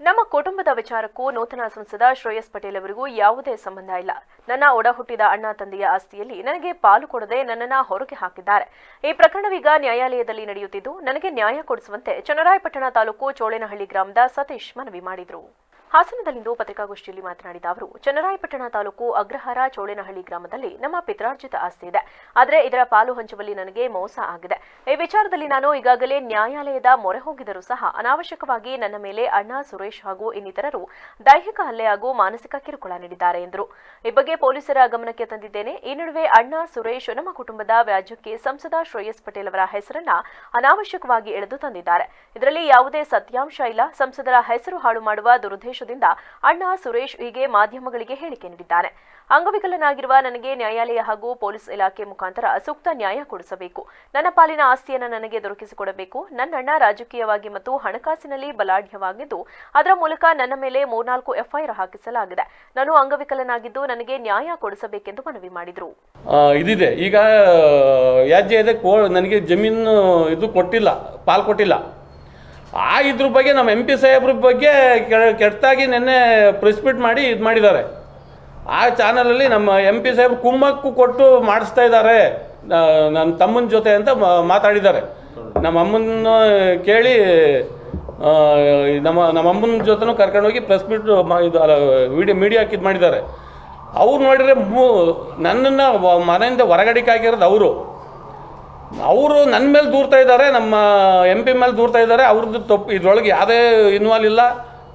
ನಮ್ಮ ಕುಟುಂಬದ ವಿಚಾರಕ್ಕೂ ನೂತನ ಸಂಸದ ಶ್ರೇಯಸ್ ಪಟೇಲ್ ಅವರಿಗೂ ಯಾವುದೇ ಸಂಬಂಧ ಇಲ್ಲ. ನನ್ನ ಒಡ ಹುಟ್ಟಿದ ಅಣ್ಣ ತಂದೆಯ ಆಸ್ತಿಯಲ್ಲಿ ನನಗೆ ಪಾಲು ಕೊಡದೆ ನನ್ನನ್ನ ಹೊರಗೆ ಹಾಕಿದ್ದಾರೆ. ಈ ಪ್ರಕರಣವೀಗ ನ್ಯಾಯಾಲಯದಲ್ಲಿ ನಡೆಯುತ್ತಿದ್ದು, ನನಗೆ ನ್ಯಾಯ ಕೊಡಿಸುವಂತೆ ಚನ್ನರಾಯಪಟ್ಟಣ ತಾಲೂಕು ಚೋಳೇನಹಳ್ಳಿ ಗ್ರಾಮದ ಸತೀಶ್ ಮನವಿ ಮಾಡಿದರು. ಹಾಸನದಲ್ಲಿಂದು ಪತ್ರಿಕಾಗೋಷ್ಠಿಯಲ್ಲಿ ಮಾತನಾಡಿದ ಅವರು, ಚನ್ನರಾಯಪಟ್ಟಣ ತಾಲೂಕು ಅಗ್ರಹಾರ ಚೋಳೇನಹಳ್ಳಿ ಗ್ರಾಮದಲ್ಲಿ ನಮ್ಮ ಪಿತ್ರಾರ್ಜಿತ ಆಸ್ತಿ ಇದೆ. ಆದರೆ ಇದರ ಪಾಲು ಹಂಚುವಲ್ಲಿ ನನಗೆ ಮೋಸ ಆಗಿದೆ. ಈ ವಿಚಾರದಲ್ಲಿ ನಾನು ಈಗಾಗಲೇ ನ್ಯಾಯಾಲಯದ ಮೊರೆ ಹೋಗಿದರೂ ಸಹ ಅನಾವಶ್ಯಕವಾಗಿ ನನ್ನ ಮೇಲೆ ಅಣ್ಣ, ಸುರೇಶ್ ಹಾಗೂ ಇನ್ನಿತರರು ದೈಹಿಕ ಹಲ್ಲೆ ಹಾಗೂ ಮಾನಸಿಕ ಕಿರುಕುಳ ನೀಡಿದ್ದಾರೆ ಎಂದರು. ಈ ಬಗ್ಗೆ ಪೊಲೀಸರ ಗಮನಕ್ಕೆ ತಂದಿದ್ದೇನೆ. ಈ ನಡುವೆ ಅಣ್ಣ, ಸುರೇಶ್ ನಮ್ಮ ಕುಟುಂಬದ ವ್ಯಾಜ್ಯಕ್ಕೆ ಸಂಸದ ಶ್ರೇಯಸ್ ಪಟೇಲ್ ಅವರ ಹೆಸರನ್ನ ಅನಾವಶ್ಯಕವಾಗಿ ಎಳೆದು ತಂದಿದ್ದಾರೆ. ಇದರಲ್ಲಿ ಯಾವುದೇ ಸತ್ಯಾಂಶ ಇಲ್ಲ. ಸಂಸದರ ಹೆಸರು ಹಾಳು ಮಾಡುವ ದುರುದ್ದೇಶದಿಂದ ಅಣ್ಣ ಸುರೇಶ್ ಹೀಗೆ ಮಾಧ್ಯಮಗಳಿಗೆ ಹೇಳಿಕೆ ನೀಡಿದ್ದಾನೆ. ಅಂಗವಿಕಲನಾಗಿರುವ ನನಗೆ ನ್ಯಾಯಾಲಯ ಹಾಗೂ ಪೊಲೀಸ್ ಇಲಾಖೆ ಮುಖಾಂತರ ಸೂಕ್ತ ನ್ಯಾಯ ಕೊಡಿಸಬೇಕು. ನನ್ನ ಪಾಲಿನ ಆಸ್ತಿಯನ್ನು ನನಗೆ ದೊರಕಿಸಿಕೊಡಬೇಕು. ನನ್ನಣ್ಣ ರಾಜಕೀಯವಾಗಿ ಮತ್ತು ಹಣಕಾಸಿನಲ್ಲಿ ಬಲಾಢ್ಯವಾಗಿದ್ದು, ಅದರ ಮೂಲಕ ನನ್ನ ಮೇಲೆ ಮೂರ್ನಾಲ್ಕು ಎಫ್ಐಆರ್ ಹಾಕಿಸಲಾಗಿದೆ. ನಾನು ಅಂಗವಿಕಲನಾಗಿದ್ದು ನನಗೆ ನ್ಯಾಯ ಕೊಡಿಸಬೇಕೆಂದು ಮನವಿ ಮಾಡಿದರು. ಇದಿದೆ. ಈಗ ಯಾಜ್ಯ ಇದೆ ನನಗೆ ಜಮೀನು ಇದು ಕೊಟ್ಟಿಲ್ಲ, ಪಾಲ್ ಕೊಟ್ಟಿಲ್ಲ. ಆ ಇದ್ರ ಬಗ್ಗೆ ನಮ್ಮ ಎಂ ಪಿ ಸಾಹೇಬ್ರ ಬಗ್ಗೆ ಕೆಟ್ಟದಾಗಿ ನಿನ್ನೆ ಪ್ರಿಸ್ಪಿಟ್ ಮಾಡಿ ಇದು ಮಾಡಿದ್ದಾರೆ. ಆ ಚಾನಲಲ್ಲಿ ನಮ್ಮ ಎಂ ಪಿ ಸಾಹೇಬ್ರು ಕುಮ್ಮಕ್ಕು ಕೊಟ್ಟು ಮಾಡಿಸ್ತಾ ಇದ್ದಾರೆ. ನನ್ನ ತಮ್ಮನ ಜೊತೆ ಅಂತ ಮಾತಾಡಿದ್ದಾರೆ. ನಮ್ಮ ಅಮ್ಮನ ಕೇಳಿ ನಮ್ಮ ನಮ್ಮ ಅಮ್ಮನ ಜೊತೆನೂ ಕರ್ಕೊಂಡೋಗಿ ಪ್ರೆಸ್ ಮೀಟ್ ಇದು ವಿಡಿಯೋ ಮೀಡಿಯಾಕ್ಕೆ ಇದು ಮಾಡಿದ್ದಾರೆ. ಅವ್ರು ನೋಡಿದರೆ ಮೂ, ನನ್ನನ್ನು ಮನೆಯಿಂದ ಹೊರಗಡೆಗೆ ಹಾಕಿರೋದು ಅವರು. ಅವರು ನನ್ನ ಮೇಲೆ ದೂರ್ತಾ ಇದ್ದಾರೆ, ನಮ್ಮ ಎಂ ಪಿ ಮೇಲೆ ದೂರ್ತಾ ಇದ್ದಾರೆ, ಅವ್ರದ್ದು ತಪ್ಪು, ಇದ್ರೊಳಗೆ ಯಾವುದೇ ಇನ್ವಾಲ್ವ್ ಇಲ್ಲ.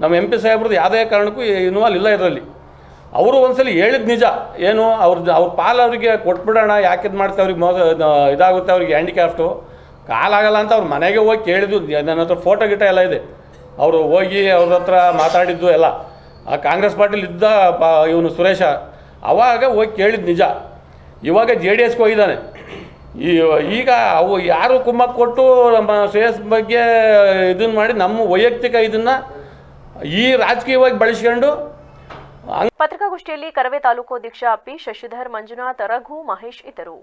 ನಮ್ಮ ಎಂ ಪಿ ಸಾಹೇಬ್ರದ್ದು ಯಾವುದೇ ಕಾರಣಕ್ಕೂ ಇನ್ವಾಲ್ವ್ ಇಲ್ಲ ಇದರಲ್ಲಿ. ಅವರು ಒಂದ್ಸಲಿ ಹೇಳಿದ ನಿಜ, ಏನು ಅವ್ರದ್ದು ಅವ್ರ ಪಾಲು ಅವರಿಗೆ ಕೊಟ್ಬಿಡೋಣ, ಯಾಕೆ ಇದು ಮಾಡ್ತಾ ಅವ್ರಿಗೆ ಮೋಸ ಇದಾಗುತ್ತೆ ಅವ್ರಿಗೆ ಹ್ಯಾಂಡಿಕ್ಯಾಫ್ಟು ಕಾಲಾಗಲ್ಲ ಅಂತ ಅವ್ರ ಮನೆಗೆ ಹೋಗಿ ಕೇಳಿದ್ದು ನನ್ನ ಹತ್ರ ಫೋಟೋ ಗಿಟ ಎಲ್ಲ ಇದೆ. ಅವರು ಹೋಗಿ ಅವ್ರ ಹತ್ರ ಮಾತಾಡಿದ್ದು ಎಲ್ಲ. ಆ ಕಾಂಗ್ರೆಸ್ ಪಾರ್ಟಿಲಿ ಇದ್ದ ಇವನು ಸುರೇಶ, ಅವಾಗ ಹೋಗಿ ಕೇಳಿದ್ದು ನಿಜ. ಇವಾಗ ಜೆ ಡಿ ಎಸ್ಗೆ ಹೋಗಿದ್ದಾನೆ. ಈಗ ಅವು ಯಾರು ಕುಮ್ಮಕ್ಕೆ ಕೊಟ್ಟು ನಮ್ಮ ಶ್ರೇಯಸ್ ಬಗ್ಗೆ ಇದನ್ನು ಮಾಡಿ ನಮ್ಮ ವೈಯಕ್ತಿಕ ಇದನ್ನು ಈ ರಾಜಕೀಯವಾಗಿ ಬಳಸ್ಕೊಂಡು ಪತ್ರಿಕಾಗೋಷ್ಠಿಯಲ್ಲಿ ಕರವೇ ತಾಲೂಕು ಅಧ್ಯಕ್ಷ ಪಿ. ಶಶಿಧರ್, ಮಂಜುನಾಥ್, ರಘು, ಮಹೇಶ್ ಇದ್ದರು.